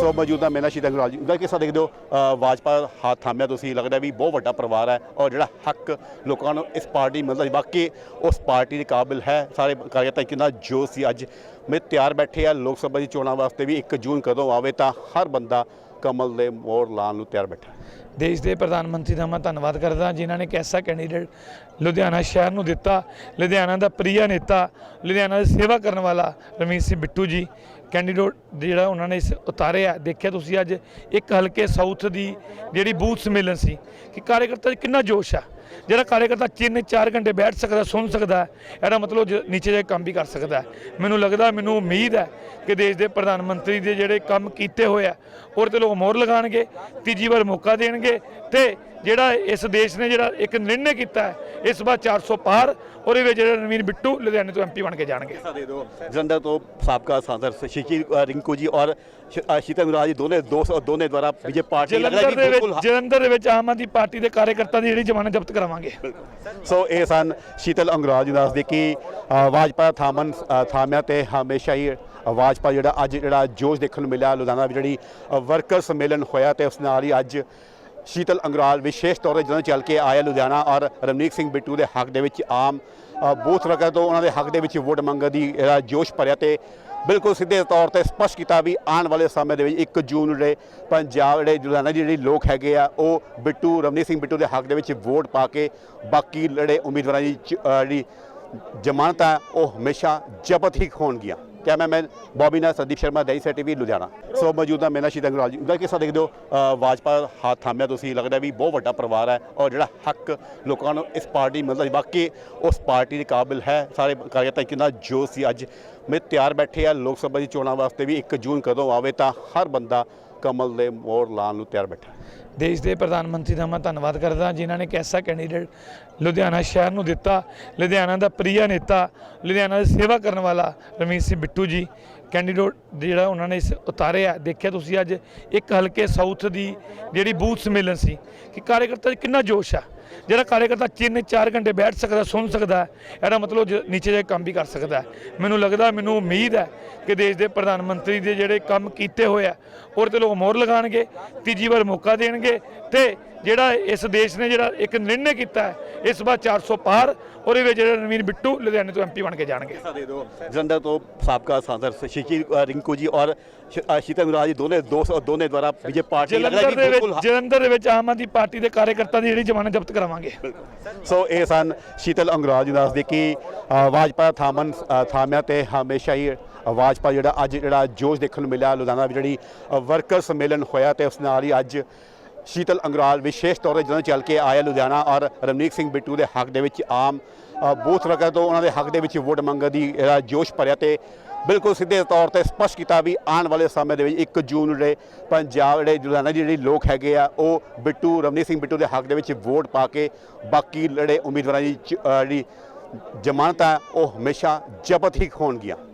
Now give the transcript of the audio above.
ਸੋ ਮੌਜੂਦਾ ਮੇਲਾ ਸ਼ਹੀਦ ਅੰਗਰਾਲ ਜੀ ਉਹਦਾ ਕਿਸਾ ਦੇਖਦੇ ਹੋ ਅ, ਵਾਜਪਾ ਹੱਥ ਥਾਮਿਆ ਤੁਸੀਂ ਲੱਗਦਾ ਵੀ ਬਹੁਤ ਵੱਡਾ ਪਰਿਵਾਰ ਹੈ ਔਰ ਜਿਹੜਾ ਹੱਕ ਲੋਕਾਂ ਨੂੰ ਇਸ ਪਾਰਟੀ ਮਿਲਦਾ ਜੀ ਵਾਕਈ ਉਸ ਪਾਰਟੀ ਦੇ ਕਾਬਿਲ ਹੈ ਸਾਰੇ ਕਾਰਜਕਰਤਾ ਕਿੰਨਾ ਜੋਸ਼ ਸੀ। ਅੱਜ ਮੇ ਤਿਆਰ ਬੈਠੇ ਆ ਲੋਕ ਸਭਾ ਦੀ ਚੋਣਾਂ ਵਾਸਤੇ ਵੀ 1 ਜੂਨ ਕਦੋਂ ਆਵੇ ਤਾਂ ਹਰ ਬੰਦਾ ਕਮਲ ਦੇ ਮੋਰ ਲਾਉਣ ਨੂੰ ਤਿਆਰ ਬੈਠਾ ਦੇਸ਼ ਦੇ ਪ੍ਰਧਾਨ ਮੰਤਰੀ ਦਾ ਮੈਂ ਧੰਨਵਾਦ ਕਰਦਾ ਜਿਨ੍ਹਾਂ ਨੇ ਇੱਕ ਐਸਾ ਕੈਂਡੀਡੇਟ ਲੁਧਿਆਣਾ ਸ਼ਹਿਰ ਨੂੰ ਦਿੱਤਾ। ਲੁਧਿਆਣਾ ਦਾ ਪ੍ਰਿਆ ਨੇਤਾ ਲੁਧਿਆਣਾ ਦੀ ਸੇਵਾ ਕਰਨ ਵਾਲਾ ਰਮੀਤ ਸਿੰਘ ਬਿੱਟੂ ਜੀ ਕੈਂਡੀਡੇਟ ਜਿਹੜਾ ਉਹਨਾਂ ਨੇ ਇਸ ਉਤਾਰਿਆ ਦੇਖਿਆ ਤੁਸੀਂ ਅੱਜ ਇੱਕ ਹਲਕੇ ਸਾਊਥ ਦੀ ਜਿਹੜੀ ਬੂਥ ਸੰਮੇਲਨ ਸੀ ਕਿ ਕਾਰਜਕਰਤਾ 'ਚ ਕਿੰਨਾ ਜੋਸ਼ ਆ। ਜਿਹੜਾ ਕਾਰਜਕਰਤਾ ਤਿੰਨ ਚਾਰ ਘੰਟੇ ਬੈਠ ਸਕਦਾ, ਸੁਣ ਸਕਦਾ ਇਹਦਾ ਮਤਲਬ ਜ- ਨੀਚੇ ਜਾ ਕੰਮ ਵੀ ਕਰ ਸਕਦਾ ਮੈਨੂੰ ਲੱਗਦਾ, ਮੈਨੂੰ ਉਮੀਦ ਹੈ ਕਿ ਦੇਸ਼ ਦੇ ਪ੍ਰਧਾਨ ਮੰਤਰੀ ਦੇ ਜਿਹੜੇ ਕੰਮ ਕੀਤੇ ਹੋਏ ਆ, ਉਹਦੇ ਤੇ ਲੋਕ ਮੋਹਰ ਲਗਾਣਗੇ ਤੀਜੀ ਵਾਰ ਮੌਕਾ ਦੇਣਗੇ ਤੇ ਜਿਹੜਾ ਇਸ ਦੇਸ਼ ਨੇ ਜਿਹੜਾ ਇੱਕ ਨਿਰਣੇ ਕੀਤਾ ਹੈ ਇਸ ਵਾਰ 400 ਪਾਰ ਉਹਦੇ ਵਿੱਚ ਜਿਹੜਾ ਨਵੀਨ ਬਿੱਟੂ ਲੁਧਿਆਣੇ ਤੋਂ ਐਮਪੀ ਬਣ ਕੇ ਜਾਣਗੇ। ਦੇ ਦਿਓ। ਜਲੰਧਰ ਤੋਂ ਸਾਬਕਾ ਸਾਂਸਦ ਸ਼ਿਕੀ ਰਿੰਕੂ ਜੀ ਔਰ ਸ਼ੀਤਲ ਅੰਗਰਾਲ ਜੀ ਦੋਨੇ ਦੋਸਤ ਦੋਨੇ ਦੁਆਰਾ ਬੀਜੇ ਪਾਰਟੀ ਲੱਗਦਾ ਦੇ ਬਿਲਕੁਲ ਵਿੱਚ ਜਲੰਧਰ ਦੇ ਵਿੱਚ ਆਮ ਆਦਮੀ ਪਾਰਟੀ ਦੇ ਕਾਰਜਕਰਤਾ ਦੀ ਜਿਹੜੀ ਜ਼ਮਾਨਤ ਜ਼ਬਤ ਕਰਾਵਾਂਗੇ। ਸੋ ਇਹ ਸਨ ਸ਼ੀਤਲ ਅੰਗਰਾਜ ਜੀ ਦੱਸਦੇ ਕਿ ਵਾਜਪਾ ਥਾਮਨ ਥਾਮਿਆ ਤੇ ਹਮੇਸ਼ਾ ਹੀ ਵਾਜਪਾ ਜਿਹੜਾ ਅੱਜ ਜਿਹੜਾ ਜੋਸ਼ ਦੇਖਣ ਨੂੰ ਮਿਲਿਆ। ਲੁਧਿਆਣਾ ਵਿੱਚ ਜਿਹੜੀ ਵਰਕਰ ਸੰਮੇਲਨ ਹੋਇਆ ਤੇ ਉਸ ਨਾਲ ਹੀ ਅੱਜ ਸ਼ੀਤਲ ਅੰਗਰਾਲ ਵਿਸ਼ੇਸ਼ ਤੌਰ ਤੇ ਜਦੋਂ ਚੱਲ ਕੇ ਆਇਆ ਲੁਧਿਆਣਾ ਔਰ ਰਮਨੀਕ ਸਿੰਘ ਬਿੱਟੂ ਦੇ ਹੱਕ ਦੇ ਵਿੱਚ ਆਮ ਬੂਥ ਵਰਕਰ ਤੋਂ ਉਹਨਾਂ ਦੇ ਹੱਕ ਦੇ ਵਿੱਚ ਵੋਟ ਮੰਗਣ ਦੀ ਜਿਹੜਾ ਜੋਸ਼ ਭਰਿਆ ਤੇ ਬਿਲਕੁਲ ਸਿੱਧੇ ਤੌਰ ਤੇ ਸਪਸ਼ਟ ਕੀਤਾ ਵੀ ਆਉਣ ਵਾਲੇ ਸਮੇਂ ਦੇ ਵਿੱਚ 1 ਜੂਨ ਨੂੰ ਜਿਹੜੇ ਪੰਜਾਬ ਜਿਹੜੇ ਲੁਧਿਆਣਾ ਦੀ ਜਿਹੜੀ ਲੋਕ ਹੈਗੇ ਆ, ਉਹ ਬਿੱਟੂ ਰਮਨੀਤ ਸਿੰਘ ਬਿੱਟੂ ਦੇ ਹੱਕ ਦੇ ਵਿੱਚ ਵੋਟ ਪਾ ਕੇ ਬਾਕੀ ਜਿਹੜੇ ਉਮੀਦਵਾਰਾਂ ਦੀ ਚ- ਜਿਹੜੀ ਜ਼ਮਾਨਤ ਆ ਉਹ ਹਮੇਸ਼ਾ ਜ਼ਬਤ ਹੀ ਹੋਣਗੀਆਂ ਕੈਮਰਾਮੈਨ ਬੌਬੀ ਨਾਲ ਸੰਦੀਪ ਸ਼ਰਮਾ ਦਈ ਸੈ ਟੀਵੀ, ਲੁਧਿਆਣਾ। ਸੋ ਮੌਜੂਦਾ ਮੇਲਾ ਸ਼ਹੀਦ ਅੰਗਰਾਲ ਜੀ ਉਹਦਾ ਕਿਸਾ ਦੇਖਦੇ ਹੋ? ਵਾਜਪਾ ਹੱਥ ਥਾਮਿਆ ਤੁਸੀਂ, ਲੱਗਦਾ ਵੀ ਬਹੁਤ ਵੱਡਾ ਪਰਿਵਾਰ ਹੈ ਔਰ ਜਿਹੜਾ ਹੱਕ ਲੋਕਾਂ ਨੂੰ ਇਸ ਪਾਰਟੀ ਮਿਲਦਾ ਜੀ ਵਾਕਈ ਉਸ ਪਾਰਟੀ ਦੇ ਕਾਬਿਲ ਹੈ ਸਾਰੇ ਕਾਰਜਕਰਤਾ ਕਿੰਨਾ ਜੋਸ਼ ਸੀ। ਅੱਜ ਮੇ ਤਿਆਰ ਬੈਠੇ ਆ, ਲੋਕ ਸਭਾ ਦੀ ਚੋਣਾਂ ਵਾਸਤੇ ਵੀ 1 ਜੂਨ ਕਦੋਂ ਆਵੇ ਤਾਂ ਹਰ ਬੰਦਾ ਕਮਲ ਦੇ ਮੋੜ ਲਾਉਣ ਨੂੰ ਤਿਆਰ ਬੈਠਾ। ਦੇਸ਼ ਦੇ ਪ੍ਰਧਾਨ ਮੰਤਰੀ ਦਾ ਮੈਂ ਧੰਨਵਾਦ ਕਰਦਾ, ਜਿਨ੍ਹਾਂ ਨੇ ਕੈਸਾ ਕੈਂਡੀਡੇਟ ਲੁਧਿਆਣਾ ਸ਼ਹਿਰ ਨੂੰ ਦਿੱਤਾ। ਲੁਧਿਆਣਾ ਦਾ ਪ੍ਰਿਆ ਨੇਤਾ, ਲੁਧਿਆਣਾ ਦੀ ਸੇਵਾ ਕਰਨ ਵਾਲਾ ਰਮੀਤ ਸਿੰਘ ਬਿੱਟੂ ਜੀ। ਕੈਂਡੀਡੇਟ ਜਿਹੜਾ ਉਹਨਾਂ ਨੇ ਉਤਾਰਿਆ, ਦੇਖਿਆ ਤੁਸੀਂ ਅੱਜ ਇੱਕ ਹਲਕੇ ਸਾਊਥ ਦੀ ਜਿਹੜੀ ਬੂਥ ਸੰਮੇਲਨ ਸੀ, ਕਿ ਕਾਰਜਕਰਤਾ 'ਚ ਕਿੰਨਾ ਜੋਸ਼ ਆ। ਜਿਹੜਾ ਕਾਰਜਕਰਤਾ ਤਿੰਨ ਚਾਰ ਘੰਟੇ ਬੈਠ ਸਕਦਾ, ਸੁਣ ਸਕਦਾ ਇਹਦਾ ਮਤਲਬ ਜ- ਨੀਚੇ ਜਾ ਕੰਮ ਵੀ ਕਰ ਸਕਦਾ ਮੈਨੂੰ ਲੱਗਦਾ, ਮੈਨੂੰ ਉਮੀਦ ਹੈ ਕਿ ਦੇਸ਼ ਦੇ ਪ੍ਰਧਾਨ ਮੰਤਰੀ ਦੇ ਜਿਹੜੇ ਕੰਮ ਕੀਤੇ ਹੋਏ ਆ, ਉਹਦੇ ਤੇ ਲੋਕ ਮੋਹਰ ਲਗਾਣਗੇ ਤੀਜੀ ਵਾਰ ਮੌਕਾ ਦੇਣਗੇ ਤੇ ਜਿਹੜਾ ਇਸ ਦੇਸ਼ ਨੇ ਜਿਹੜਾ ਇੱਕ ਨਿਰਣੇ ਕੀਤਾ ਹੈ ਇਸ ਵਾਰ 400 ਪਾਰ ਉਹਦੇ ਵਿੱਚ ਜਿਹੜਾ ਨਵੀਨ ਬਿੱਟੂ ਲੁਧਿਆਣੇ ਤੋਂ ਐਮਪੀ ਬਣ ਕੇ ਜਾਣਗੇ। ਦੇ ਤੋਂ ਸਾਬਕਾ ਸਾਂਸਦ ਅ, ਰਿੰਕੂ ਜੀ ਔਰ ਸ਼ੀਤਲ ਅੰਗਰਾਲ ਜੀ ਦੋਨੇ ਦੋਸਤ ਦੋਨੇ ਦੁਆਰਾ ਬੀਜੇ ਪਾਰਟੀ ਲੱਗਦਾ ਦੇ ਬਿਲਕੁਲ ਵਿੱਚ ਜਲੰਧਰ ਦੇ ਵਿੱਚ ਆਮ ਆਦਮੀ ਪਾਰਟੀ ਦੇ ਕਾਰਜਕਰਤਾ ਦੀ ਜਿਹੜੀ ਜ਼ਮਾਨਤ ਜ਼ਬਤ ਕਰਾਵਾਂਗੇ। ਸੋ ਇਹ ਸਨ ਸ਼ੀਤਲ ਅੰਗਰਾਜ ਜੀ ਦੱਸਦੇ ਕਿ ਵਾਜਪਾ ਥਾਮਨ ਥਾਮਿਆ ਤੇ ਹਮੇਸ਼ਾ ਹੀ ਵਾਜਪਾ ਜਿਹੜਾ ਅੱਜ ਜਿਹੜਾ ਜੋਸ਼ ਦੇਖਣ ਨੂੰ ਮਿਲਿਆ ਲੁਧਿਆਣਾ ਵਿੱਚ ਜਿਹੜੀ ਵਰਕਰ ਸੰਮੇਲਨ ਹੋਇਆ ਤੇ ਉਸ ਨਾਲ ਹੀ ਅੱਜ ਸ਼ੀਤਲ ਅੰਗਰਾਲ ਵਿਸ਼ੇਸ਼ ਤੌਰ ਤੇ ਜਦੋਂ ਚੱਲ ਕੇ ਆਇਆ ਲੁਧਿਆਣਾ ਔਰ ਰਮਨੀਕ ਸਿੰਘ ਬਿੱਟੂ ਦੇ ਹੱਕ ਦੇ ਵਿੱਚ ਆਮ ਬੂਥ ਵਰਕਰ ਤੋਂ ਉਹਨਾਂ ਦੇ ਹੱਕ ਦੇ ਵਿੱਚ ਵੋਟ ਮੰਗਣ ਦੀ, ਜਿਹੜਾ ਜੋਸ਼ ਭਰਿਆ ਤੇ ਬਿਲਕੁਲ ਸਿੱਧੇ ਤੌਰ ਤੇ ਸਪਸ਼ਟ ਕੀਤਾ ਵੀ ਆਉਣ ਵਾਲੇ ਸਮੇਂ ਦੇ ਵਿੱਚ 1 ਜੂਨ ਨੂੰ ਜਿਹੜੇ ਪੰਜਾਬ, ਜਿਹੜੇ ਲੁਧਿਆਣਾ ਦੀ ਜਿਹੜੀ ਲੋਕ ਹੈਗੇ ਆ, ਉਹ ਬਿੱਟੂ ਰਮਨੀਤ ਸਿੰਘ ਬਿੱਟੂ ਦੇ ਹੱਕ ਦੇ ਵਿੱਚ ਵੋਟ ਪਾ ਕੇ ਬਾਕੀ ਜਿਹੜੇ ਉਮੀਦਵਾਰਾਂ ਦੀ ਚ- ਜਿਹੜੀ ਜ਼ਮਾਨਤ ਆ ਉਹ ਹਮੇਸ਼ਾ ਜ਼ਬਤ ਹੀ ਹੋਣਗੀਆਂ